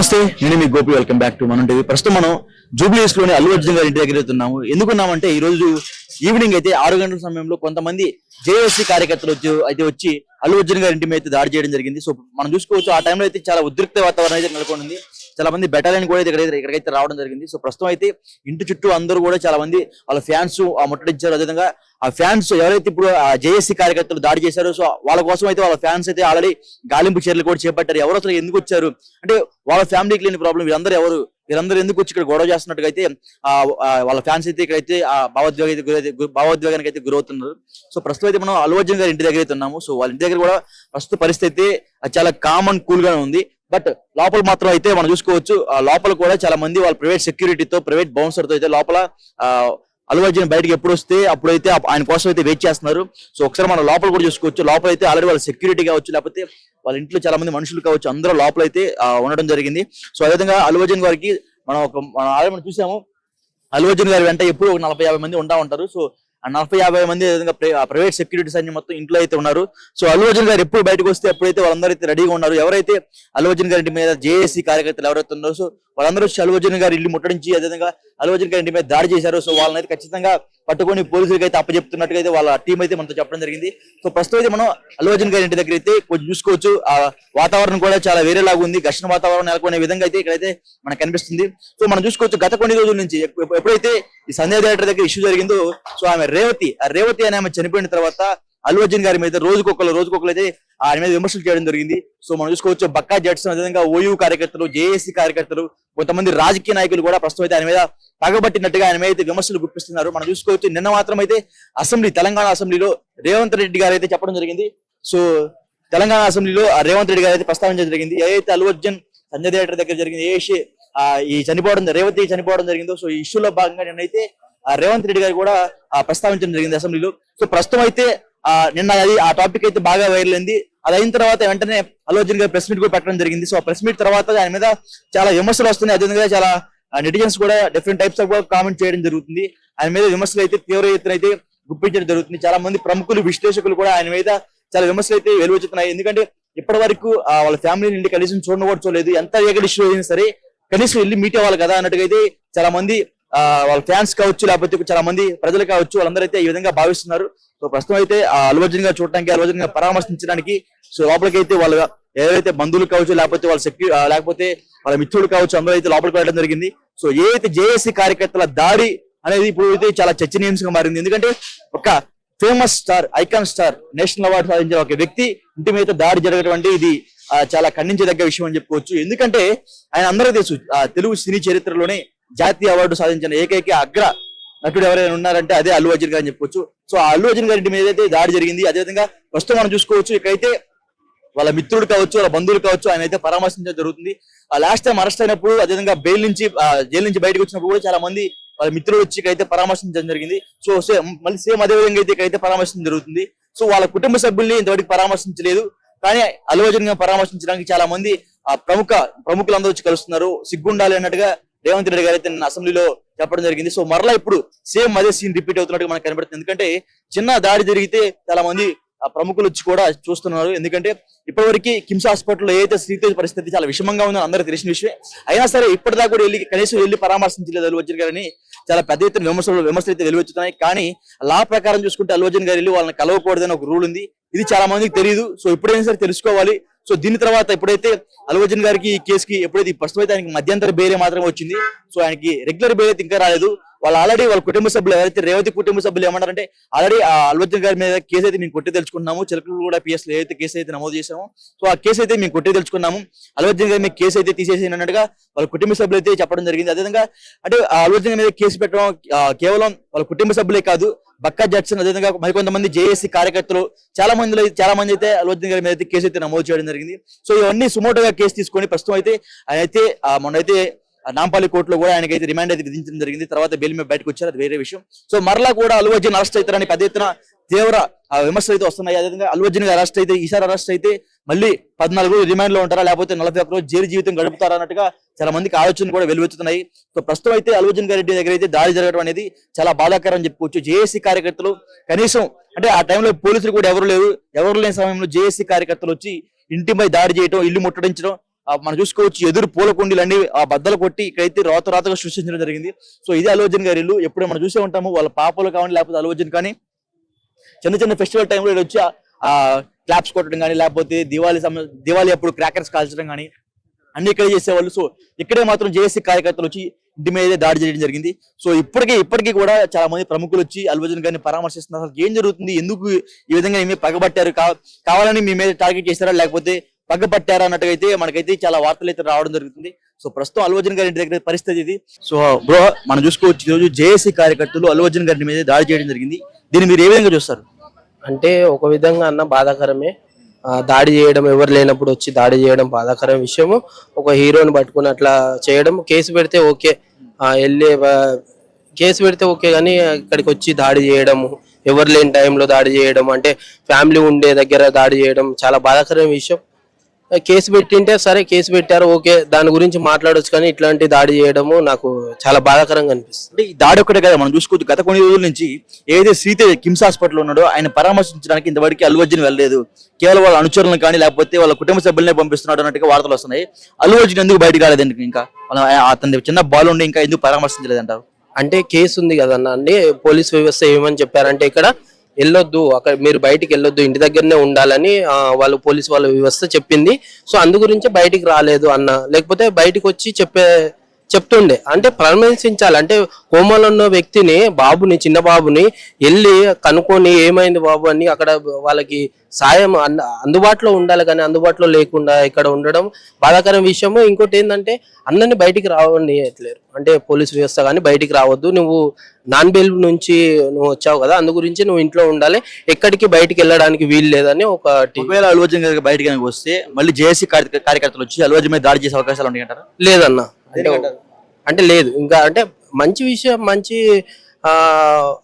నమస్తే నేను మీ Gopi. Welcome back to Manam TV ప్రస్తుతం మనం జూబ్లీస్లోని అల్లు అర్జున్ గారి ఇంటి దగ్గర ఉన్నాము ఎందుకున్నామంటే ఈ రోజు ఈవినింగ్ అయితే ఆరు గంటల సమయంలో కొంతమంది జేఏసీ కార్యకర్తలు వచ్చి అయితే వచ్చి అల్లు అర్జున్ గారి ఇంటి మీద అయితే దాడి చేయడం జరిగింది. సో మనం చూసుకోవచ్చు ఆ టైంలో అయితే చాలా ఉద్రిక్త వాతావరణం అయితే నెలకొంది. చాలా మంది బెటాలియన్ కూడా ఇక్కడ ఇక్కడైతే ఇక్కడికైతే రావడం జరిగింది. సో ప్రస్తుతం అయితే ఇంటి చుట్టూ అందరూ కూడా చాలా మంది వాళ్ళ ఫ్యాన్స్ ఆ ముట్టడించారు. అదేవిధంగా ఆ ఫ్యాన్స్ ఎవరైతే ఇప్పుడు జేఏసీ కార్యకర్తలు దాడి చేశారో సో వాళ్ళ కోసం అయితే వాళ్ళ ఫ్యాన్స్ అయితే ఆల్రెడీ గాలింపు చర్యలు కూడా చేపట్టారు. ఎవరు అసలు ఎందుకు వచ్చారు? అంటే వాళ్ళ ఫ్యామిలీకి లేని ప్రాబ్లం వీళ్ళందరూ ఎవరు వీరందరూ ఎందుకు వచ్చి ఇక్కడ గొడవ చేస్తున్నట్టుగా అయితే ఆ వాళ్ళ ఫ్యాన్స్ అయితే ఇక్కడైతే ఆ భావోద్వేగ అయితే గురైతే- భావోద్వేగానికి అయితే గురవుతున్నారు. సో ప్రస్తుతం అయితే మనం అల్లు అర్జున్ గారి ఇంటి దగ్గర అయితే ఉన్నాము. సో వాళ్ళ ఇంటి దగ్గర కూడా ప్రస్తుత పరిస్థితి అయితే చాలా కామన్ కూల్ గానే ఉంది. బట్ లోపల మాత్రం అయితే మనం చూసుకోవచ్చు ఆ లోపల కూడా చాలా మంది వాళ్ళ ప్రైవేట్ సెక్యూరిటీతో ప్రైవేట్ బౌన్సర్తో అయితే లోపల అల్లు అర్జున్ బయటకి ఎప్పుడు వస్తే అప్పుడైతే ఆయన కోసం అయితే వెయిట్ చేస్తున్నారు. సో ఒకసారి మనం లోపల కూడా చూసుకోవచ్చు. లోపల అయితే ఆల్రెడీ వాళ్ళ సెక్యూరిటీ కావచ్చు లేకపోతే వాళ్ళ ఇంట్లో చాలా మంది మనుషులు కావచ్చు అందరూ లోపల అయితే ఉండడం జరిగింది. సో అదేవిధంగా అల్లు అర్జున్ గారికి మనం ఒక మనం ఆల్రెడీ మనం చూసాము అల్లు అర్జున్ గారి వెంట ఎప్పుడు ఒక నలభై యాభై మంది ఉంటా ఉంటారు. సో నలభై యాభై మంది విధంగా ప్రైవేట్ సెక్యూరిటీస్ అన్ని మొత్తం ఇంట్లో అయితే ఉన్నారు. సో అల్లు అర్జున్ గారు ఎప్పుడు బయటకు వస్తే ఎప్పుడైతే వాళ్ళందరూ అయితే రెడీగా ఉన్నారు. ఎవరైతే అల్లు అర్జున్ గారి మీద జేఏసీ కార్యకర్తలు ఎవరైతే ఉన్నారో సో వాళ్ళందరూ వచ్చి అల్లు గారి ఇల్లు ముట్టడించి అదేవిధంగా అల్లు గారి ఇంటి మీద దాడి చేశారు. సో వాళ్ళని అయితే ఖచ్చితంగా పట్టుకొని పోలీసులకి అయితే అప్పచెప్తున్నట్టుగా అయితే వాళ్ళ టీం అయితే మనతో చెప్పడం జరిగింది. సో ప్రస్తుతం అయితే మనం అల్వర్జన్ గారి ఇంటి దగ్గర అయితే కొంచెం చూసుకోవచ్చు. ఆ వాతావరణం కూడా చాలా వేరేలాగా ఉంది. ఘర్షణ వాతావరణం నెలకొనే విధంగా అయితే ఇక్కడైతే మనకు కనిపిస్తుంది. సో మనం చూసుకోవచ్చు గత కొన్ని రోజుల నుంచి ఎప్పుడైతే ఈ సంధ్యా థియేటర్ దగ్గర ఇష్యూ జరిగిందో సో ఆమె రేవతి ఆ రేవతి అనే ఆమె చనిపోయిన తర్వాత అల్లు అర్జున్ గారి మీద రోజుకొకరు రోజుకొకరు అయితే ఆయన మీద విమర్శలు చేయడం జరిగింది. సో మనం చూసుకోవచ్చు బక్కా జడ్సన్ అదేవిధంగా ఓయూ కార్యకర్తలు జేఏసీ కార్యకర్తలు కొంతమంది రాజకీయ నాయకులు కూడా ప్రస్తుతం అయితే ఆయన మీద పగబట్టినట్టుగా ఆయన మీద అయితే విమర్శలు గుప్పిస్తున్నారు. మనం చూసుకోవచ్చు నిన్న మాత్రం అయితే అసెంబ్లీ తెలంగాణ అసెంబ్లీలో రేవంత్ రెడ్డి గారు అయితే చెప్పడం జరిగింది. సో తెలంగాణ అసెంబ్లీలో ఆ రేవంత్ రెడ్డి గారు అయితే ప్రస్తావించడం జరిగింది. ఏదైతే అల్లు అర్జున్ సంజయ్ థియేటర్ దగ్గర జరిగింది ఏ ఆ ఈ చనిపోవడం రేవతి చనిపోవడం జరిగిందో సో ఈ ఇష్యూలో భాగంగా నిన్నైతే ఆ రేవంత్ రెడ్డి గారు కూడా ప్రస్తావించడం జరిగింది అసెంబ్లీలో. సో ప్రస్తుతం అయితే నిన్న అది ఆ టాపిక్ అయితే బాగా వైరల్ అయింది. అది అయిన తర్వాత వెంటనే అల్లు అర్జున్ గారు ప్రెస్ మీట్ కూడా పెట్టడం జరిగింది. సో ఆ ప్రెస్ మీట్ తర్వాత ఆయన మీద చాలా విమర్శలు వస్తున్నాయి. అదేవిధంగా చాలా నెటిజన్స్ కూడా డిఫరెంట్ టైప్స్ ఆఫ్ కామెంట్ చేయడం జరుగుతుంది. ఆయన మీద విమర్శలు అయితే తీవ్ర ఎత్తున అయితే గుప్పించడం జరుగుతుంది. చాలా మంది ప్రముఖులు విశ్లేషకులు కూడా ఆయన మీద చాలా విమర్శలు అయితే వెలువెచ్చుతున్నాయి ఎందుకంటే ఇప్పటి వరకు వాళ్ళ ఫ్యామిలీ నుండి కనీసం చూడను కూడా చూడలేదు. ఎంత ఏకడి ఇష్యూ అయినా సరే కనీసం వెళ్ళి మీట్ అవ్వాలి కదా అన్నట్టుగా అయితే చాలా మంది వాళ్ళ ఫ్యాన్స్ కావచ్చు లేకపోతే చాలా మంది ప్రజలు కావచ్చు వాళ్ళందరూ అయితే ఈ విధంగా భావిస్తున్నారు. సో ప్రస్తుతం అయితే ఆ అల్లు అర్జున్ చూడటానికి అల్లు అర్జున్ పరామర్శించడానికి సో లోపలికి అయితే వాళ్ళ ఏదైతే బంధువులు కావచ్చు లేకపోతే వాళ్ళ సెక్యూ లేకపోతే వాళ్ళ మిత్రులు కావచ్చు అందరూ అయితే లోపలికి వెళ్ళడం జరిగింది. సో ఏదైతే జేఏసీ కార్యకర్తల దాడి అనేది ఇప్పుడు అయితే చాలా చర్చనీయాంశంగా మారింది. ఎందుకంటే ఒక famous star icon star national award సాధించిన ఒక వ్యక్తి ఇంటి మీద దాడి జరగటువంటి ఇది చాలా ఖండించదగ్గ విషయం అని చెప్పుకోవచ్చు. ఎందుకంటే ఆయన అందరూ తెలుసు ఆ, తెలుగు సినీ చరిత్రలోనే జాతీయ అవార్డు సాధించిన ఏకైక అగ్ర నటుడు ఎవరైనా ఉన్నారంటే అదే అల్లు అర్జున్ గారు అని చెప్పుకోవచ్చు. సో ఆ అల్లు అర్జున్ గారి మీద అయితే దాడి జరిగింది. అదేవిధంగా ప్రస్తుతం మనం చూసుకోవచ్చు ఇకైతే వాళ్ళ మిత్రుడు కావచ్చు వాళ్ళ బంధువులు కావచ్చు ఆయన అయితే పరామర్శించడం జరుగుతుంది. ఆ లాస్ట్ టైం అరెస్ట్ అయినప్పుడు అదేవిధంగా బెయిల్ నుంచి జైలు నుంచి బయటకు వచ్చినప్పుడు కూడా చాలా మంది వాళ్ళ మిత్రులు వచ్చి అయితే పరామర్శించడం జరిగింది. సో సేమ్ మళ్ళీ సేమ్ అదే విధంగా అయితే ఇకైతే పరామర్శించడం జరుగుతుంది. సో వాళ్ళ కుటుంబ సభ్యుల్ని ఇంతవరకు పరామర్శించలేదు. కానీ అల్లు అర్జున్ గారిని పరామర్శించడానికి చాలా మంది ఆ ప్రముఖ ప్రముఖులందరూ వచ్చి కలుస్తున్నారు. సిగ్గుండాలి అన్నట్టుగా రేవంత్ రెడ్డి గారు అయితే నిన్న అసెంబ్లీలో చెప్పడం జరిగింది. సో మరలా ఇప్పుడు సేమ్ అదే సీన్ రిపీట్ అవుతున్నట్టు మనకు కనబడుతుంది. ఎందుకంటే చిన్న దాడి జరిగితే చాలా మంది ఆ ప్రముఖులు వచ్చి కూడా చూస్తున్నారు. ఎందుకంటే ఇప్పటివరకు కిమ్స్ హాస్పిటల్లో ఏదైతే శ్రీతేజ్ పరిస్థితి చాలా విషమంగా ఉందో అందరూ తెలిసిన విషయమే. అయినా సరే ఇప్పటిదాకా కూడా వెళ్ళి కనీసం వెళ్ళి పరామర్శించలేదు అల్లు అర్జున్ గారిని చాలా పెద్ద ఎత్తున విమర్శలు విమర్శలు అయితే వెలువచ్చుతున్నాయి కానీ లా ప్రకారం చూసుకుంటే అల్లు అర్జున్ గారు వెళ్ళి వాళ్ళని కలవకూడదని ఒక రూల్ ఉంది. ఇది చాలా మందికి తెలియదు సో ఇప్పుడైనా సరే తెలుసుకోవాలి. సో దీని తర్వాత ఎప్పుడైతే అల్వర్జన్ గారికి ఈ కేసుకి ఎప్పుడైతే ప్రస్తుతం అయితే ఆయనకి మధ్యంతర బెయిల్ మాత్రమే వచ్చింది సో ఆయనకి రెగ్యులర్ బెయిల్ అయితే ఇంకా రాలేదు. వాళ్ళు ఆల్రెడీ వాళ్ళ కుటుంబ సభ్యులు ఎవరైతే రేవతి కుటుంబ సభ్యులు ఏమన్నారంటే ఆల్రెడీ ఆ గారి మీద కేసు అయితే మేము కొట్టి తెలుసుకున్నాము. చిలకలు కూడా పిఎస్లో ఏదైతే కేసు అయితే నమోదు చేశాము సో ఆ కేసు అయితే మేము కొట్టి తెలుసుకున్నాము. అల్వర్జన్ గారి మీద కేసు అయితే తీసేసి అన్నట్టుగా వాళ్ళ కుటుంబ సభ్యులు అయితే చెప్పడం జరిగింది. అదేవిధంగా అంటే ఆ అల్లు మీద కేసు పెట్టడం కేవలం వాళ్ళ కుటుంబ సభ్యులే కాదు బక్కా జడ్సన్ అదేవిధంగా మరికొంతమంది జేఏసీ కార్యకర్తలు చాలా మందిలో చాలా మంది అయితే అల్లు గారి మీద అయితే కేసు అయితే నమోదు చేయడం జరిగింది. సో ఇవన్నీ సుమోటోగా కేసు తీసుకొని ప్రస్తుతం అయితే ఆయన అయితే మొన్న అయితే నాంపల్లి కోర్టులో కూడా ఆయనకైతే రిమాండ్ అయితే విధించడం జరిగింది. తర్వాత బెయిల్ మీద బయటకు వచ్చారు. అది వేరే విషయం. సో మరలా కూడా అల్లు అర్జున్ అరెస్ట్ అవుతారని పెద్ద ఎత్తున తీవ్ర ఆ, విమర్శలు అయితే వస్తున్నాయి. అదేవిధంగా అల్లు అర్జున్ అరెస్ట్ అయితే ఈసారి అరెస్ట్ అయితే మళ్ళీ పద్నాలుగు రోజులు రిమాండ్లో ఉంటారా? లేకపోతే నలభై ఒక్క రోజు జైలు జీవితం గడుపుతారా అన్నట్టుగా చాలా మందికి ఆలోచనలు కూడా వెలువెత్తుతున్నాయి. సో ప్రస్తుతం అయితే అల్లు అర్జున్ రెడ్డి దగ్గర అయితే దాడి జరగడం అనేది చాలా బాధాకరం అని చెప్పుకోవచ్చు. జేఏసీ కార్యకర్తలు కనీసం అంటే ఆ టైంలో పోలీసులు కూడా ఎవరు లేరు ఎవరు లేని సమయంలో జేఏసీ కార్యకర్తలు వచ్చి ఇంటిపై దాడి చేయటం ఇల్లు ముట్టడించడం మనం చూసుకోవచ్చు ఎదురు పూల కుండీలు అన్ని ఆ బద్దలు కొట్టి ఇక్కడైతే రాత రాతగా సృష్టించడం జరిగింది. సో ఇది అల్లు అర్జున్ గారి ఇల్లు. ఎప్పుడూ మనం చూసే ఉంటాము వాళ్ళ పాపలు కావాలి లేకపోతే అలోజన్ కానీ. చిన్న చిన్న ఫెస్టివల్ టైంలో వచ్చి ఆ- క్లాప్స్ కొట్టడం కానీ లేకపోతే దివాళీ సమ దివాళీ అప్పుడు క్రాకర్స్ కాల్చడం కానీ అన్ని ఇక్కడే చేసేవాళ్ళు. సో ఇక్కడే మాత్రం జేఏసీ కార్యకర్తలు వచ్చి ఇంటి మీద దాడి చేయడం జరిగింది. సో ఇప్పటికీ ఇప్పటికీ కూడా చాలా మంది ప్రముఖులు వచ్చి అల్వజన్ గారిని పరామర్శిస్తున్నారు. అసలు ఏం జరుగుతుంది? ఎందుకు ఈ విధంగా ఏమి పగబట్టారు? కావాలని మీ మీద టార్గెట్ చేశారా లేకపోతే పగ్గపట్టారు అన్నట్టుగా అయితే మనకైతే చాలా వార్తలు అయితే రావడం జరుగుతుంది. సో ప్రస్తుతం అల్వజన్ గారి ఇంటి దగ్గర పరిస్థితి ఇది. సో బ్రో మనం చూసుకోవచ్చు ఈరోజు రోజు జేఏసీ కార్యకర్తలు అల్లు అర్జున్ గారి మీద దాడి చేయడం జరిగింది. దీన్ని మీరు ఏ విధంగా చూస్తారు? అంటే ఒక విధంగా అన్న బాధాకరమే. దాడి చేయడం ఎవరు లేనప్పుడు వచ్చి దాడి చేయడం బాధాకరం విషయము. ఒక హీరోని పట్టుకుని అట్లా చేయడం కేసు పెడితే ఓకే. వెళ్ళే కేసు పెడితే ఓకే కానీ ఇక్కడికి వచ్చి దాడి చేయడము ఎవరు లేని టైంలో దాడి చేయడం అంటే ఫ్యామిలీ ఉండే దగ్గర దాడి చేయడం చాలా బాధాకరమైన విషయం. కేసు పెట్టింటే సరే కేసు పెట్టారు ఓకే దాని గురించి మాట్లాడొచ్చు కానీ ఇట్లాంటి దాడి చేయడము నాకు చాలా బాధాకరంగా అనిపిస్తుంది. అంటే ఈ దాడి ఒక్కటే కదా మనం చూసుకోవచ్చు గత కొన్ని రోజుల నుంచి ఏదైతే శ్రీతేజ్ కిమ్స్ హాస్పిటల్ ఉన్నాడో ఆయన పరామర్శించడానికి ఇంతవరకు అల్లు అర్జున్ వెళ్ళలేదు. కేవలం వాళ్ళ అనుచరులను కానీ లేకపోతే వాళ్ళ కుటుంబ సభ్యులనే పంపిస్తున్నాడు అన్నట్టుగా వార్తలు వస్తున్నాయి. అల్లు అర్జున్ ఎందుకు బయటకు రాలేదండి ఇంకా? అతని చిన్న బాల్ ఉండి ఇంకా ఎందుకు పరామర్శించలేదంటారు అంటే కేసు ఉంది కదన్న అండి పోలీస్ వ్యవస్థ ఏమని చెప్పారంటే ఇక్కడ వెళ్ళొద్దు అక్కడ మీరు బయటికి వెళ్ళొద్దు ఇంటి దగ్గరనే ఉండాలని వాళ్ళు పోలీస్ వాళ్ళ వ్యవస్థ చెప్పింది. సో అందు గురించి బయటికి రాలేదు అన్న. లేకపోతే బయటికి వచ్చి చెప్పే చెప్తుండే. అంటే పరామర్శించాలి. అంటే కోమలో ఉన్న వ్యక్తిని బాబుని చిన్న బాబుని వెళ్ళి కనుక్కొని ఏమైంది బాబు అని అక్కడ వాళ్ళకి సాయం అన్న- అందుబాటులో ఉండాలి కానీ అందుబాటులో లేకుండా ఇక్కడ ఉండడం బాధాకరం విషయము. ఇంకోటి ఏంటంటే అన్నని బయటికి రావనియట్లేరు. అంటే పోలీస్ వ్యవస్థ కానీ బయటికి రావద్దు. నువ్వు నాన్ బెయిల్ నుంచి నువ్వు వచ్చావు కదా అందు గురించి నువ్వు ఇంట్లో ఉండాలి. ఎక్కడికి బయటికి వెళ్ళడానికి వీలు లేదని ఒకటి ఒకవేళ గారికి బయటకు వస్తే మళ్ళీ జేఏసీ కార్యకర్తలు వచ్చి అల్లు అర్జున్ మీద దాడి చేసే అవకాశాలు ఉంటాయంటారా లేదన్న. అంటే అంటే లేదు. ఇంకా అంటే మంచి విషయం మంచి ఆ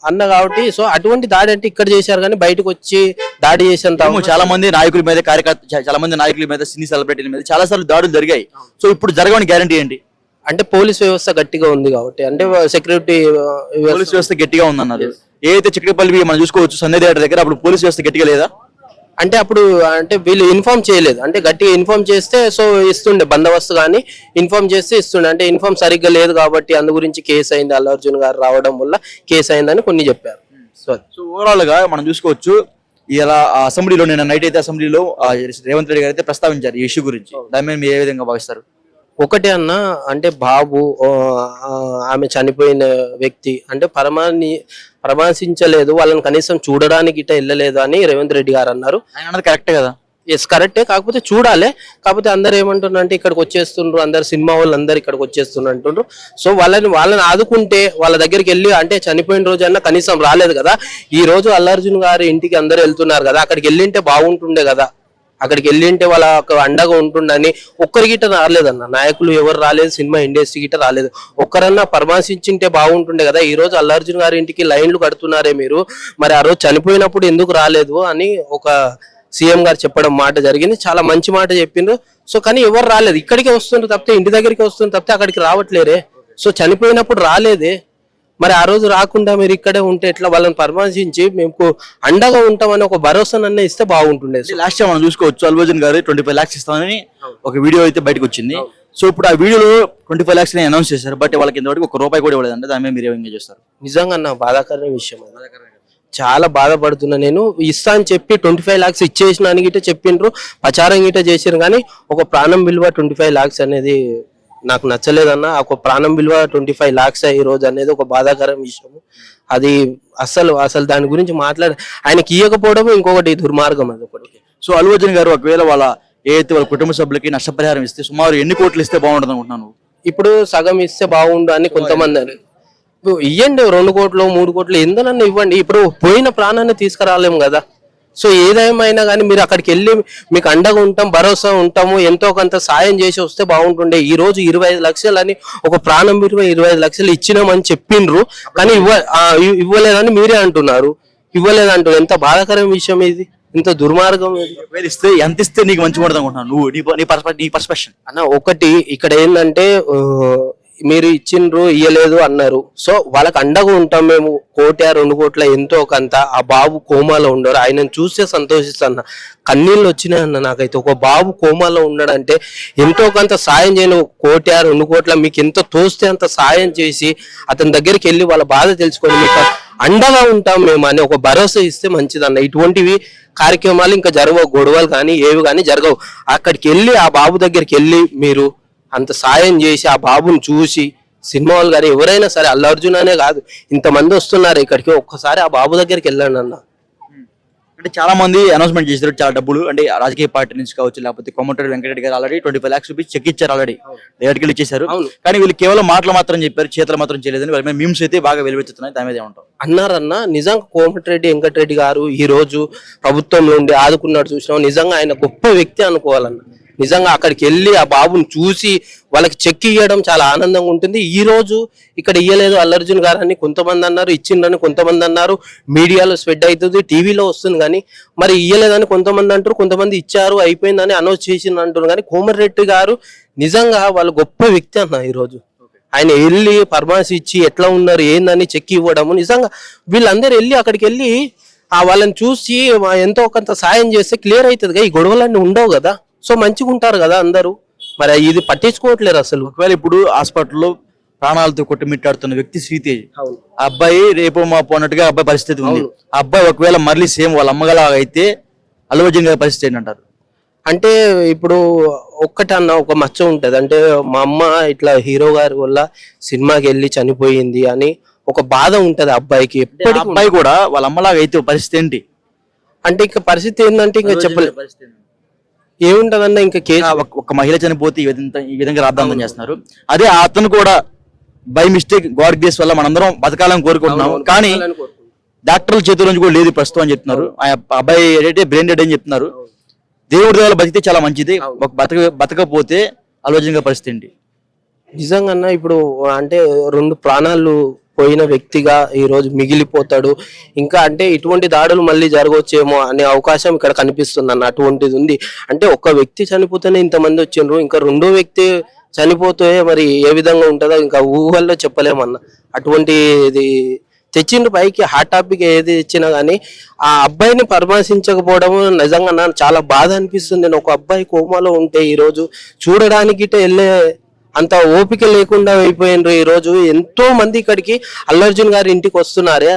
అన్న కాబట్టి సో అటువంటి దాడి అంటే ఇక్కడ చేశారు కానీ బయటకు వచ్చి దాడి చేసేంత చాలా మంది నాయకుల మీద కార్యకర్త చాలా మంది నాయకుల మీద సినీ సెలబ్రిటీల మీద చాలా సార్లు దాడులు జరిగాయి. సో ఇప్పుడు జరగని గ్యారంటీ ఏంటి? అంటే పోలీస్ వ్యవస్థ గట్టిగా ఉంది కాబట్టి అంటే సెక్యూరిటీ పోలీస్ వ్యవస్థ గట్టిగా ఉందన్నారు. ఏదైతే చిక్కడపల్లి మనం చూసుకోవచ్చు థియేటర్ దగ్గర అప్పుడు పోలీస్ వ్యవస్థ గట్టిగా లేదా? అంటే అప్పుడు అంటే వీళ్ళు ఇన్ఫార్మ్ చేయలేదు. అంటే గట్టిగా ఇన్ఫార్మ్ చేస్తే సో ఇస్తుండే బందోబస్తు కానీ ఇన్ఫార్మ్ చేస్తే ఇస్తుండే. అంటే ఇన్ఫార్మ్ సరిగ్గా లేదు కాబట్టి అందు గురించి కేసు అయింది. అల్లు అర్జున్ గారు రావడం వల్ల కేసు అయిందని కొన్ని చెప్పారు. సో సో ఓవరాల్గా మనం చూసుకోవచ్చు ఇలా ఆ అసెంబ్లీలో నిన్న నైట్ అయితే అసెంబ్లీలో రేవంత్ రెడ్డి గారు అయితే ప్రస్తావించారు ఈ ఇష్యూ గురించి. దాని మీద మీరు ఏ విధంగా భావిస్తారు? ఒకటే అన్న అంటే బాబు ఆమె చనిపోయిన వ్యక్తి అంటే పరమాన్ని పరామర్శించలేదు వాళ్ళని కనీసం చూడడానికి ఇట్లా వెళ్ళలేదు అని రేవంత్ రెడ్డి గారు అన్నారు. ఆయన అన్నది కరెక్టే కదా? ఎస్ కరెక్టే. కాకపోతే చూడాలి. కాకపోతే అందరు ఏమంటున్నారు అంటే ఇక్కడికి వచ్చేస్తుండ్రు అందరు సినిమా వాళ్ళు అందరు ఇక్కడికి వచ్చేస్తున్నారు అంటుండ్రు. సో వాళ్ళని వాళ్ళని ఆదుకుంటే వాళ్ళ దగ్గరికి వెళ్ళి అంటే చనిపోయిన రోజు అన్న కనీసం రాలేదు కదా. ఈ రోజు అల్లార్జున్ గారి ఇంటికి అందరు వెళ్తున్నారు కదా అక్కడికి వెళ్ళింటే బాగుంటుండే కదా. అక్కడికి వెళ్ళింటే వాళ్ళ ఒక అండగా ఉంటుండని ఒక్కరి గిట్ట రాలేదన్న. నాయకులు ఎవరు రాలేదు సినిమా ఇండస్ట్రీ గిట్ట రాలేదు. ఒక్కరన్నా పరామర్శించింటే బాగుంటుండే కదా. ఈ రోజు అల్లార్జున్ గారి ఇంటికి లైన్లు కడుతున్నారే మీరు. మరి ఆ రోజు చనిపోయినప్పుడు ఎందుకు రాలేదు అని ఒక సీఎం గారు చెప్పడం మాట జరిగింది. చాలా మంచి మాట చెప్పిండ్రు. సో కానీ ఎవరు రాలేదు. ఇక్కడికే వస్తుండ్రు తప్పితే ఇంటి దగ్గరికి వస్తుంది తప్పితే అక్కడికి రావట్లేరే. సో చనిపోయినప్పుడు రాలేదే. మరి ఆ రోజు రాకుండా మీరు ఇక్కడే ఉంటే ఎట్లా వాళ్ళని పరామర్శించి మేము అండగా ఉంటామని ఒక భరోసానన్నా ఇస్తే బాగుంటుండే. లాస్ట్ టైం మనం చూసుకోవచ్చు అల్లు అర్జున్ గారు ట్వంటీ ఫైవ్ లాక్స్ ఇస్తామని ఒక వీడియో అయితే బయటకు వచ్చింది. సో ఇప్పుడు ఆ వీడియోలో ట్వంటీ ఫైవ్ లాక్స్ అనౌన్స్ చేశారు బట్ వాళ్ళకి ఇంతవరకు ఒక రూపాయి కూడా ఇవ్వలేదంటే దాని మీద మీరు చేస్తారు? నిజంగా నా బాధాకరమైన విషయం. చాలా బాధపడుతున్నా నేను. ఇస్తా అని చెప్పి ట్వంటీ ఫైవ్ లాక్స్ ఇచ్చేసిన అని గిట్ట చెప్పిండ్రు ప్రచారం గిట్ట చేసారు కానీ ఒక ప్రాణం విలువ ట్వంటీ ఫైవ్ లాక్స్ అనేది నాకు నచ్చలేదన్న ఒక ప్రాణం విలువ ట్వంటీ ఫైవ్ లాక్స్ ఈ రోజు అనేది ఒక బాధాకరం విషయం. అది అసలు అసలు దాని గురించి మాట్లాడ ఆయనకి ఇవ్వకపోవడం ఇంకొకటి దుర్మార్గం అది ఒకటి. సో అల్లు అర్జున్ గారు ఒకవేళ వాళ్ళ ఏదైతే వాళ్ళ కుటుంబ సభ్యులకి నష్టపరిహారం ఇస్తే సుమారు ఎన్ని కోట్లు ఇస్తే బాగుంటుంది అనుకుంటున్నాను ఇప్పుడు సగం ఇస్తే బాగుండు అని కొంతమంది ఇవ్వండి రెండు కోట్లు మూడు కోట్లు ఎంతనన్నా ఇవ్వండి. ఇప్పుడు పోయిన ప్రాణాన్ని తీసుకురాలేము కదా. సో ఏదేమైనా కానీ మీరు అక్కడికి వెళ్ళి మీకు అండగా ఉంటాం భరోసా ఉంటాము ఎంతో కొంత సాయం చేసి వస్తే బాగుంటుండే. ఈ రోజు ఇరవై ఐదు లక్షలు అని ఒక ప్రాణం విలువ ఇరవై ఐదు లక్షలు ఇచ్చినామని చెప్పిండ్రు. కానీ ఇవ్వ ఇవ్వలేదని మీరే అంటున్నారు. ఇవ్వలేదంటారు ఎంత బాధాకరమైన విషయం ఇది? ఇంత దుర్మార్గం ఇస్తే ఎంత ఇస్తే నీకు మంచిగా ఉంటుంది అనుకుంటున్నాను నువ్వు? నీ నీ పర్స్పెక్షన్. అన్న ఒకటి ఇక్కడ ఏంటంటే మీరు ఇచ్చిండ్రు ఇయ్యలేదు అన్నారు. సో వాళ్ళకి అండగా ఉంటాం మేము. కోట రెండు కోట్ల ఎంతో కొంత ఆ బాబు కోమాలో ఉండరు. ఆయనను చూస్తే సంతోషిస్తాను కన్నీళ్ళు వచ్చినాయన్న నాకైతే. ఒక బాబు కోమాలో ఉన్నాడంటే ఎంతో కొంత సాయం చేయను. కోట రెండు కోట్ల మీకు ఎంత తోస్తే అంత సాయం చేసి అతని దగ్గరికి వెళ్ళి వాళ్ళ బాధ తెలుసుకొని మీకు అండగా ఉంటాం మేము అని ఒక భరోసా ఇస్తే మంచిదన్న. ఇటువంటివి కార్యక్రమాలు ఇంకా జరగవు. గొడవలు కానీ ఏవి కానీ జరగవు. అక్కడికి వెళ్ళి ఆ బాబు దగ్గరికి వెళ్ళి మీరు అంత సాయం చేసి ఆ బాబుని చూసి సినిమా వాళ్ళు కానీ ఎవరైనా సరే అల్లు అర్జున్ అనే కాదు. ఇంతమంది వస్తున్నారు ఇక్కడికి. ఒక్కసారి ఆ బాబు దగ్గరికి వెళ్ళండి అన్న. అంటే చాలా మంది అనౌన్స్మెంట్ చేశారు. చాలా డబ్బులు. అంటే రాజకీయ పార్టీ నుంచి కావచ్చు లేకపోతే Komatireddy Venkatreddy garu already twenty five lakhs rupees cheque ఇచ్చారు ఆల్రెడీ డైరెక్ట్ ఇచ్చేసారు. కానీ వీళ్ళు కేవలం మాటలు మాత్రం చెప్పారు చేతలు మాత్రం చేయలేదని. వాళ్ళ మీద మీమ్స్ అయితే బాగా వెలువెత్తుతున్నాయి. దాని మీద ఏమంటాం అన్నారన్న నిజంగా కోమటిరెడ్డి వెంకటరెడ్డి గారు ఈ రోజు ప్రభుత్వంలో ఉండి ఆదుకున్నాడు చూసినాం నిజంగా ఆయన గొప్ప వ్యక్తి అనుకోవాలన్న. నిజంగా అక్కడికి వెళ్ళి ఆ బాబుని చూసి వాళ్ళకి చెక్ ఇవ్వడం చాలా ఆనందంగా ఉంటుంది. ఈ రోజు ఇక్కడ ఇయ్యలేదు అల్లర్జున్ గారని కొంతమంది అన్నారు ఇచ్చిండ్రని కొంతమంది అన్నారు. మీడియాలో స్ప్రెడ్ అవుతుంది టీవీలో వస్తుంది కానీ మరి ఇయ్యలేదని కొంతమంది అంటారు కొంతమంది ఇచ్చారు అయిపోయిందని అనౌన్స్ చేసింది అంటారు కానీ కోమరెడ్డి గారు నిజంగా వాళ్ళు గొప్ప వ్యక్తి అన్న ఈరోజు ఆయన వెళ్ళి పర్మాన్స్ ఇచ్చి ఎట్లా ఉన్నారు ఏందని చెక్ ఇవ్వడము నిజంగా వీళ్ళందరూ వెళ్ళి అక్కడికి వెళ్ళి ఆ వాళ్ళని చూసి ఎంతో కొంత సాయం చేస్తే క్లియర్ అవుతుంది. ఈ గొడవలన్నీ ఉండవు కదా సో మంచిగా ఉంటారు కదా అందరూ. మరి ఇది పట్టించుకోవట్లేరు అసలు. ఒకవేళ ఇప్పుడు హాస్పిటల్లో ప్రాణాలతో కొట్టుమిట్టాడుతున్న వ్యక్తి శ్రీతేజ్ ఆ అబ్బాయి రేపు మా పోనట్టుగా అబ్బాయి పరిస్థితి ఉంది. ఆ అబ్బాయి ఒకవేళ మళ్ళీ సేమ్ వాళ్ళ అమ్మగల అయితే గారి పరిస్థితి ఏంటంటారు? అంటే ఇప్పుడు ఒక్కటి అన్న ఒక మచ్చ ఉంటది. అంటే మా అమ్మ ఇట్లా హీరో గారి వల్ల సినిమాకి వెళ్ళి చనిపోయింది అని ఒక బాధ ఉంటది అబ్బాయికి. ఆ ఎప్పటికీ అబ్బాయి కూడా వాళ్ళ అమ్మలాగా అయితే పరిస్థితి ఏంటి? అంటే ఇంకా పరిస్థితి ఏంటంటే ఇంకా చెప్పలే ఏముంటదన్న ఇంకా కేసు? ఒక్క మహిళ చనిపోతే ఈ విధంగా ఈ విధంగా రాద్దామని చేస్తున్నారు. అదే అతను కూడా బై మిస్టేక్ గాడ్ గ్రేస్ వల్ల మనందరం బతకాలని కోరుకుంటున్నాం కానీ డాక్టర్ల చేతుల నుంచి కూడా లేదు ప్రస్తుతం అని చెప్తున్నారు. ఆ అబ్బాయి ఏదైతే బ్రెయిన్ డెడ్ అని చెప్తున్నారు దేవుడి ద్వారా బతికితే చాలా మంచిది. ఒక బతక బతకపోతే ఆలోచనగా పరిస్థితి ఏంటి? నిజంగా ఇప్పుడు అంటే రెండు ప్రాణాలు పోయిన వ్యక్తిగా ఈ రోజు మిగిలిపోతాడు. ఇంకా అంటే ఇటువంటి దాడులు మళ్ళీ జరగవచ్చేమో అనే అవకాశం ఇక్కడ కనిపిస్తుంది అన్న అటువంటిది ఉంది. అంటే ఒక వ్యక్తి చనిపోతేనే ఇంతమంది వచ్చిండ్రు. ఇంకా రెండో వ్యక్తి చనిపోతే మరి ఏ విధంగా ఉంటుందో ఇంకా ఊహల్లో చెప్పలేమన్న అటువంటి ఇది తెచ్చిండ్రు పైకి హాట్ టాపిక్ ఏది ఇచ్చినా కానీ ఆ అబ్బాయిని పరామర్శించకపోవడం నిజంగా నాకు చాలా బాధ అనిపిస్తుంది. నేను ఒక అబ్బాయి కోమాలో ఉంటే ఈరోజు చూడడానికి వెళ్ళే అంత ఓపిక లేకుండా అయిపోయిండ్రు ఈ రోజు. ఎంతో మంది ఇక్కడికి అల్లర్జున్ గారి ఇంటికి వస్తున్నారే.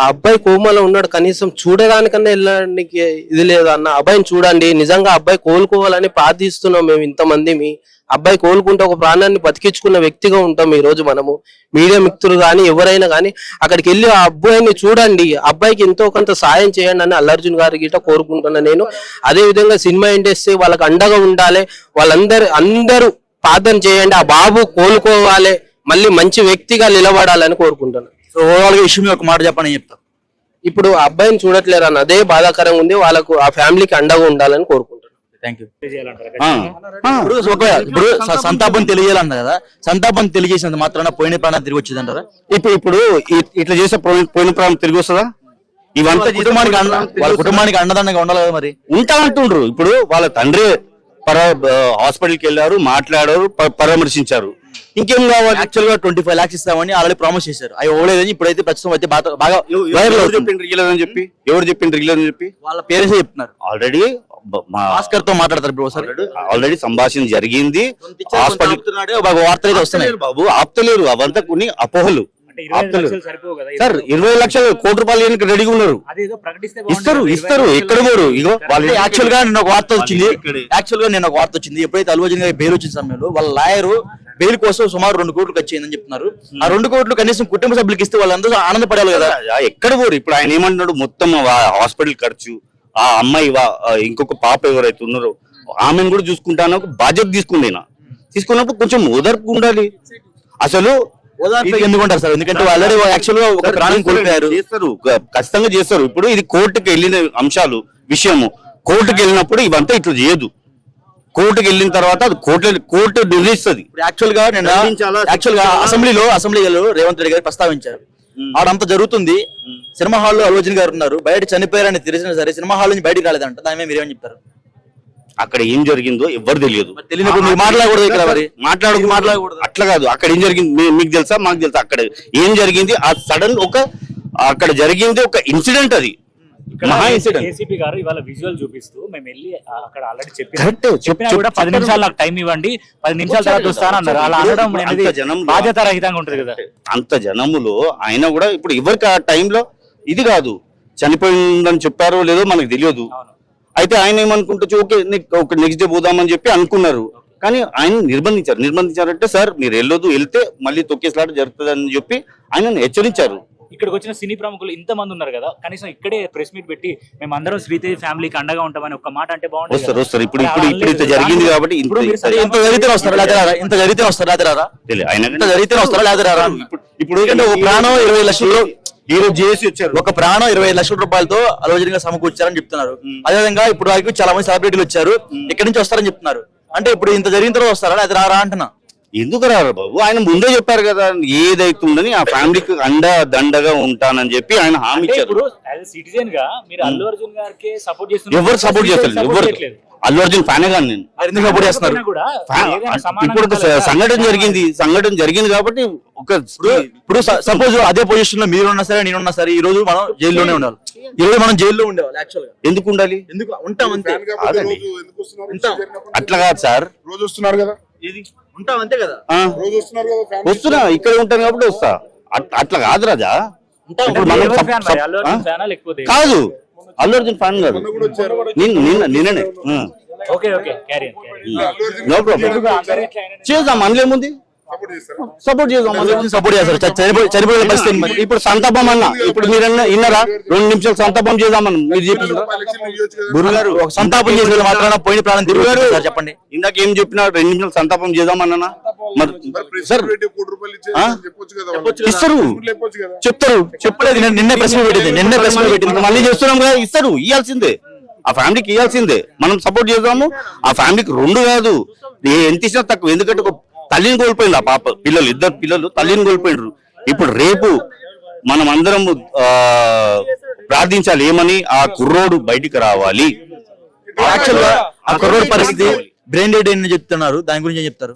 ఆ అబ్బాయి కోమలో ఉన్నాడు. కనీసం చూడడానికన్నా వెళ్ళడానికి ఇది లేదు అన్న. అబ్బాయిని చూడండి. నిజంగా అబ్బాయి కోలుకోవాలని ప్రార్థిస్తున్నాం మేము ఇంతమంది. మీ అబ్బాయి కోలుకుంటే ఒక ప్రాణాన్ని బతికించుకున్న వ్యక్తిగా ఉంటాం ఈ రోజు మనము. మీడియా మిత్రులు కానీ ఎవరైనా కానీ అక్కడికి వెళ్ళి ఆ అబ్బాయిని చూడండి. అబ్బాయికి ఎంతో కొంత సాయం చేయండి అని అల్లర్జున్ గారి గిట కోరుకుంటున్నా నేను. అదే విధంగా సినిమా ఇండస్ట్రీ వాళ్ళకి అండగా ఉండాలి. వాళ్ళందరూ అందరూ ప్రార్థన చేయండి ఆ బాబు కోలుకోవాలి మళ్ళీ మంచి వ్యక్తిగా నిలబడాలని కోరుకుంటున్నాను సో ఓవరాల్గా ఇష్యూ మీద ఒక మాట చెప్పని చెప్తారు ఇప్పుడు ఆ అబ్బాయిని చూడట్లేరు అన్న అదే బాధాకరంగా ఉంది వాళ్ళకు ఆ ఫ్యామిలీకి అండగా ఉండాలని కోరుకుంటున్నాను థ్యాంక్ యూ ఇప్పుడు ఇప్పుడు సంతాపం తెలియాలన్నారు కదా సంతాపం తెలియజేసినంత మాత్రాన పోయిన ప్రాణం తిరిగి వచ్చిందంటారా? ఇప్పుడు ఇప్పుడు ఇ- ఇట్లా చేసే పోయిన ప్రాణం తిరిగి వస్తుందా? ఇవంతా కుటుంబానికి అండ వాళ్ళ కుటుంబానికి అండదండగా ఉండాలి కదా మరి. ఉంటా అంటుండ్రు. ఇప్పుడు వాళ్ళ తండ్రి హాస్పిటల్కి వెళ్ళారు మాట్లాడారు పరామర్శించారు. ఇంకేం కావాలి? యాక్చువల్గా ట్వంటీ ఫైవ్ లాక్స్ ఇస్తామని ఆల్రెడీ ప్రామిస్ చేశారు. అవి ఇవ్వలేదని ఇప్పుడైతే ప్రస్తుతం అయితే బాగా ఎవరు చెప్పిండ్రు ఇయ్యలేదని చెప్పి? ఎవరు చెప్పిండ్రు ఇయ్యలేదని చెప్పి? వాళ్ళ పేరెంట్స్ చెప్తున్నారు. ఆల్రెడీ మా భాస్కర్తో మాట్లాడతారు ఆల్రెడీ సంభాషణ జరిగింది. హాస్పిటల్ వార్తలు అయితే వస్తున్నాయి. బాబు ఆపుతలేరు. అవంతా కొన్ని అపోహలు. సార్ ఇరవై లక్షలు. కోటి రూపాయలు ఇవ్వడానికి రెడీగా ఉన్నారు. ఇస్తారు ఇస్తారు. ఎక్కడ పోరు? ఇగో వాళ్ళు యాక్చువల్గా నేను ఒక వార్త వచ్చింది. యాక్చువల్గా నేను ఒక వార్త వచ్చింది. ఎప్పుడైతే అల్లు అర్జున్ గారి బెయిల్ వచ్చిన సమయంలో వాళ్ళ లాయర్ బెయిల్ కోసం సుమారు రెండు కోట్లు ఖర్చు అయిందని చెప్తున్నారు. ఆ రెండు కోట్లు కనీసం కుటుంబ సభ్యులకి ఇస్తే వాళ్ళందరూ ఆనందపడాలి కదా. ఎక్కడ పోరు? ఇప్పుడు ఆయన ఏమంటున్నాడు? మొత్తం హాస్పిటల్ ఖర్చు ఆ అమ్మాయి ఇంకొక పాప ఎవరైతే ఉన్నారో ఆమెను కూడా చూసుకుంటాను ఒక బాధ్యత తీసుకుంది తీసుకున్నప్పుడు కొంచెం ఓదార్పు ఉండాలి. అసలు ఎందుకుంటారు సార్? ఎందుకంటే ఆల్రెడీ యాక్చువల్గా ఒక ప్రాణం కోల్పోయారు. చేస్తారు. ఖచ్చితంగా చేస్తారు. ఇప్పుడు ఇది కోర్టుకి వెళ్ళిన అంశాలు విషయము. కోర్టుకి వెళ్ళినప్పుడు ఇవంతా ఇట్లా చేయదు. కోర్టుకి వెళ్ళిన తర్వాత అది కోర్టు కోర్టు నిర్ణయిస్తుంది. యాక్చువల్గా ఖండించాలా? యాక్చువల్గా అసెంబ్లీలో అసెంబ్లీలో రేవంత్ రెడ్డి గారు ప్రస్తావించారు. ఆడంతా జరుగుతుంది. సినిమా హాల్లో అర్జున్ గారు ఉన్నారు. బయట చనిపోయారని తెలిసినా సరే సినిమా హాల్ నుంచి బయటికి రాలేదంట. దాని మీద మీరేమని చెప్తారు? అక్కడ ఏం జరిగిందో ఎవరు తెలియదు. మరి తెలియనప్పుడు మీరు మాట్లాడకూడదు ఇక్కడ మరి. మాట్లాడకు మాట్లాడకూడదు. అట్లా కాదు. అక్కడ ఏం జరిగింది? మీకు తెలుసా? మాకు తెలుసా? అక్కడ ఏం జరిగింది? ఆ సడన్ ఒక అక్కడ జరిగింది ఒక ఇన్సిడెంట్ అది. మహా ఇన్సిడెంట్. ఏసీపీ గారు ఇవాళ విజువల్ చూపిస్తూ మేము వెళ్ళి ఆ, అక్కడ ఆల్రెడీ చెప్పి కరెక్ట్. చెప్పినా కూడా పది నిమిషాలు నాకు టైం ఇవ్వండి. పది నిమిషాల తర్వాత వస్తానన్నారు అలా అనడం ఇప్పుడు అనేది అంత జనంలో- బాధ్యత రహితంగా ఉంటుంది కదా. అంత. జనములో ఆయన కూడా ఇప్పుడు ఎవరికి ఆ టైంలో ఇది కాదు. చనిపోయిందని చెప్పారో లేదో మనకు తెలియదు. అయితే ఆయన ఏమనుకుంటూ ఓకే నీకు ఒక నెక్స్ట్ డే పోదామని చెప్పి అనుకున్నారు. కానీ ఆయన నిర్బంధించారు. నిర్బంధించారంటే సార్ మీరు వెళ్ళొద్దు వెళ్తే మళ్ళీ తొక్కేసలాట జరుగుతుంది అని చెప్పి ఆయన హెచ్చరించారు. ఇక్కడికి వచ్చిన సినీ ప్రముఖులు ఇంత మంది ఉన్నారు కదా కనీసం ఇక్కడే ప్రెస్ మీట్ పెట్టి మేము అందరం శ్రీదేవి ఫ్యామిలీకి అండగా ఉంటామని ఒక మాట అంటే బాగుంటుంది వస్తారు ఇప్పుడు ఇప్పుడు ఇప్పుడు. జరిగింది కాబట్టి ఇంత జరిగితే వస్తారా లేదా? ఇంత జరిగితే వస్తారా లేదా. ఆయన ఇంత జరిగితే వస్తారా లేదా ఇప్పుడు ఇప్పుడు ప్రాణం ఇరవై లక్షలు ఈ రోజు చేసి వచ్చారు. ఒక ప్రాణం ఇరవై లక్షల రూపాయలతో అలవజనంగా సమకూర్చారని చెప్తున్నారు. అదేవిధంగా ఇప్పుడు వరకు చాలా మంది సెలబ్రిటీలు వచ్చారు. ఇక్కడి నుంచి వస్తారని చెప్తున్నారు. అంటే ఇప్పుడు ఇంత జరిగిన తర్వాత వస్తారా? లేదా రారా అంటున్నా. ఎందుకు రారు బాబు? ఆయన ముందే చెప్పారు కదా ఏదైతుందని ఆ ఫ్యామిలీకి అండ దండగా ఉంటానని చెప్పి ఆయన హామీ ఇచ్చారు. ఇప్పుడు యాజ్ సిటిజన్గా మీరు అల్లు అర్జున్ గారికి సపోర్ట్ చేస్తున్నారు. ఎవరు సపోర్ట్ చేస్తారు ఎవరు. అల్లు అర్జున్ ఫ్యానే కానీ నేను. ఎందుకు చేస్తున్నారు? ఇప్పుడు. సంఘటన జరిగింది సంఘటన జరిగింది కాబట్టి ఒక ఇప్పుడు సపోజ్ అదే పొజిషన్లో మీరు ఉన్నా సరే నేను ఉన్నా సరే ఈ రోజు మనం జైల్లోనే ఉండాలి. ఈ రోజు మనం జైల్లో ఉండేవాళ్ళు యాక్చువల్గా. ఎందుకు ఉండాలి? ఎందుకు ఉంటాం అంతే. కాదండి. ఉంటాం. అట్లా కాదు సార్. రోజు వస్తున్నారు కదా? ఉంటాం అంతే కదా. ఆ, రోజు వస్తున్నారు కదా ఫ్యామిలీ వస్తున్నా ఇక్కడ ఉంటాను కాబట్టి వస్తా. అట్- అట్లా కాదు రాజా. ఇప్పుడు మనం సప్-? సప్- ఆ? కాదు. అల్లు అర్జున్ ఫ్యాన్ కాదు. నిన్న నిన్న నిన్ననే. Okay okay. నో ప్రాబ్లం చేద్దాం అందులో ఏముంది? సపోర్ట్ చేద్దాం? సపోర్ట్ చేస్తారు చ- చనిపోయి చనిపోయే పరిస్థితి ఇప్పుడు సంతాపం అన్న. ఇప్పుడు మీరు ఇన్నారా రెండు నిమిషాలు సంతాపం చేద్దామని మీరు గురుగారు ఒక సంతాపం చేసే వాళ్ళు మాత్రాన పోయిన ప్రాణం తిరిగి సార్ చెప్పండి. ఇందాక ఏం చెప్పినా రెండు నిమిషాలు సంతాపం చేద్దామన్నా సార్. ఇస్తారు. చెప్తారు. చెప్పలేదు నిన్న- నిన్నే ప్రశ్న పెట్టింది. నిన్నే ప్రశ్న పెట్టింది. మనం మళ్ళీ చేస్తున్నాం కదా ఇస్తారు. ఇవ్వాల్సిందే ఆ ఫ్యామిలీకి ఇవ్వాల్సిందే మనం సపోర్ట్ చేద్దాము. ఆ ఫ్యామిలీకి రెండు కాదు. ఏ- ఎంత ఇచ్చినా తక్కువ. ఎందుకంటే తల్లిని కోల్పోయింది ఆ పాప. పిల్లలు ఇద్దరు పిల్లలు తల్లిని కోల్పోయినరు ఇప్పుడు రేపు మనం అందరం ప్రార్థించాలి. ఏమని? ఆ కుర్రోడు బయటికి రావాలి. ఆ కుర్రోడు పరిస్థితి బ్రెయిన్ డెడ్ అని చెప్తున్నారు. దాని గురించి ఏం చెప్తారు?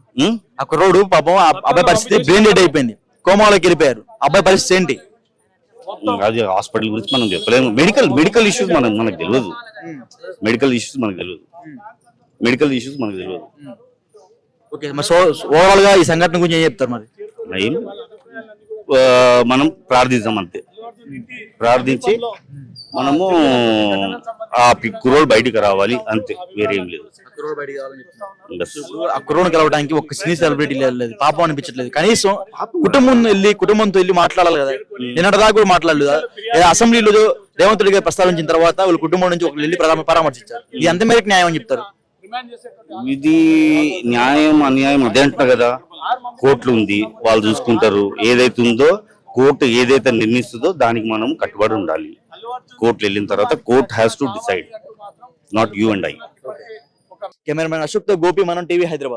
ఆ కుర్రోడు పాపం అబ్బాయి పరిస్థితి బ్రెయిన్ డెడ్ అయిపోయింది. కోమాలోకి వెళ్ళిపోయారు. అబ్బాయి పరిస్థితి ఏంటి? అది హాస్పిటల్ గురించి మనం చెప్పలేము. మెడికల్ మెడికల్ ఇష్యూస్ మనం మనకు తెలియదు. మెడికల్ ఇష్యూస్ మనకు తెలియదు. మెడికల్ ఇష్యూస్ మనకు తెలియదు. ఓకే మరి సో ఓవరాల్గా ఈ సంఘటన గురించి ఏం చెప్తారు మరి? మనం ప్రార్థిద్దాం అంతే. ప్రార్థించి మనము ఆ కుర్రోడు బయటికి రావాలి అంతే వేరేం లేదు. ఆ కుర్రోని కలవడానికి ఒక సినీ సెలబ్రిటీ లేదు పాపం అనిపించట్లేదు. కనీసం కుటుంబం వెళ్ళి కుటుంబంతో వెళ్ళి మాట్లాడాలి కదా. నిన్నటి దాకా కూడా మాట్లాడలేదు? అసెంబ్లీలో రేవంత్ రెడ్డి గారు ప్రస్తావించిన తర్వాత వాళ్ళ కుటుంబం నుంచి ఒకరు వెళ్ళి పరామ- పరామర్శించారు. ఇది ఎంత మేరకు న్యాయం అని చెప్తారు? ఇది న్యాయం అన్యాయం అదే అంటున్నా కదా. కోర్టులు ఉంది వాళ్ళు చూసుకుంటారు. ఏదైతే ఉందో కోర్టు ఏదైతే నిర్ణయిస్తుందో దానికి మనం కట్టుబడి ఉండాలి. కోర్టు వెళ్ళిన తర్వాత court has to decide not you and I cameraman అశోక్తో Gopi Manam TV Hyderabad.